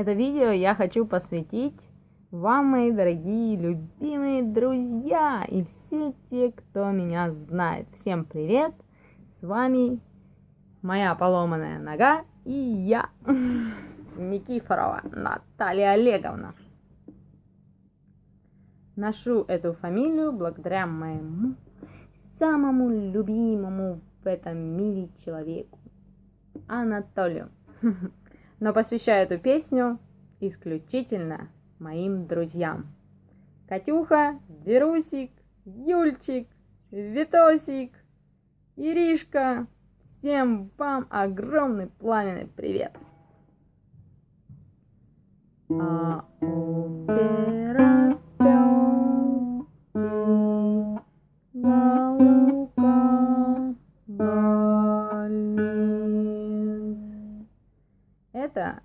Это видео я хочу посвятить вам, мои дорогие, любимые друзья и все те, кто меня знает. Всем привет! С вами моя поломанная нога и я, Никифорова Наталья Олеговна. Ношу эту фамилию благодаря моему самому любимому в этом мире человеку, Анатолию. но посвящаю эту песню исключительно моим друзьям. Катюха, Верусик, Юльчик, Витосик, Иришка. Всем вам огромный пламенный привет! А у Это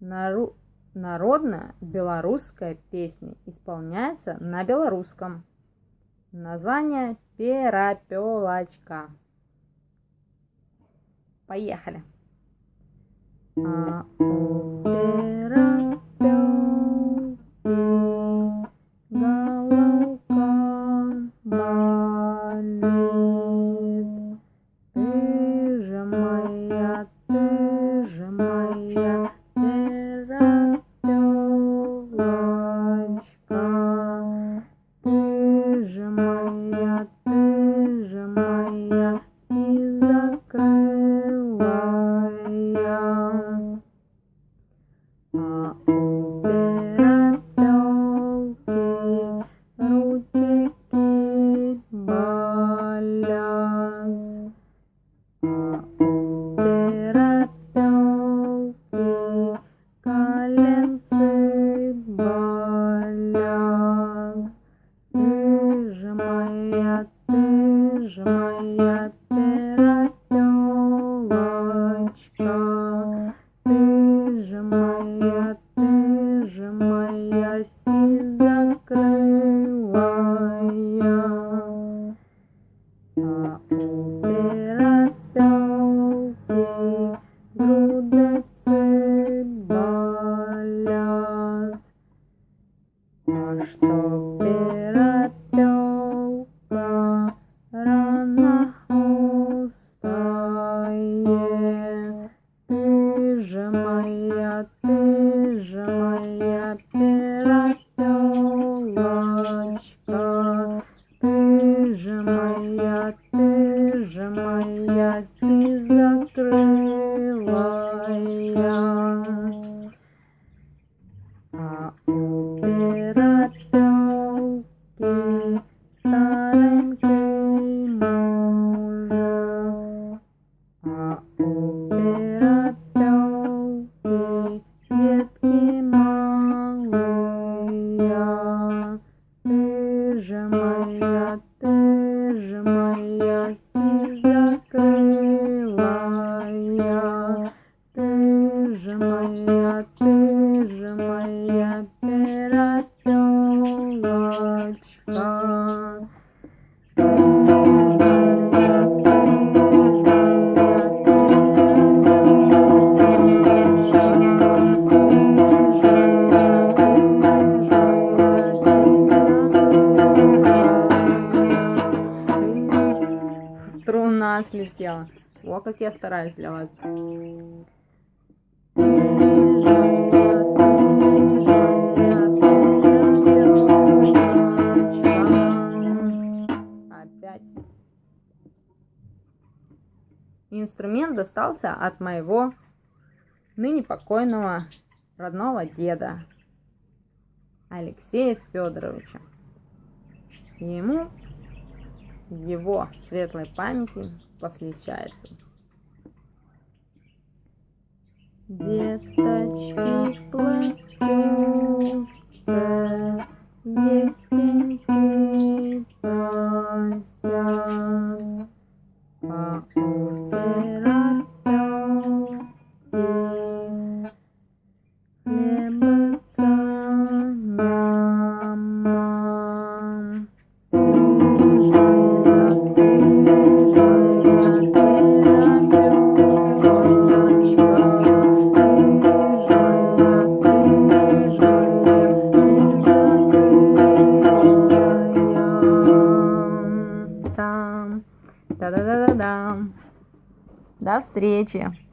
нару... народная белорусская песня, исполняется на белорусском. Название Перапелочка. Поехали. А olmak. Струна слетела. О, как я стараюсь для вас. Инструмент достался от моего ныне покойного родного деда Алексея Федоровича. Ему его светлой памяти посвящается. Деточки встречи.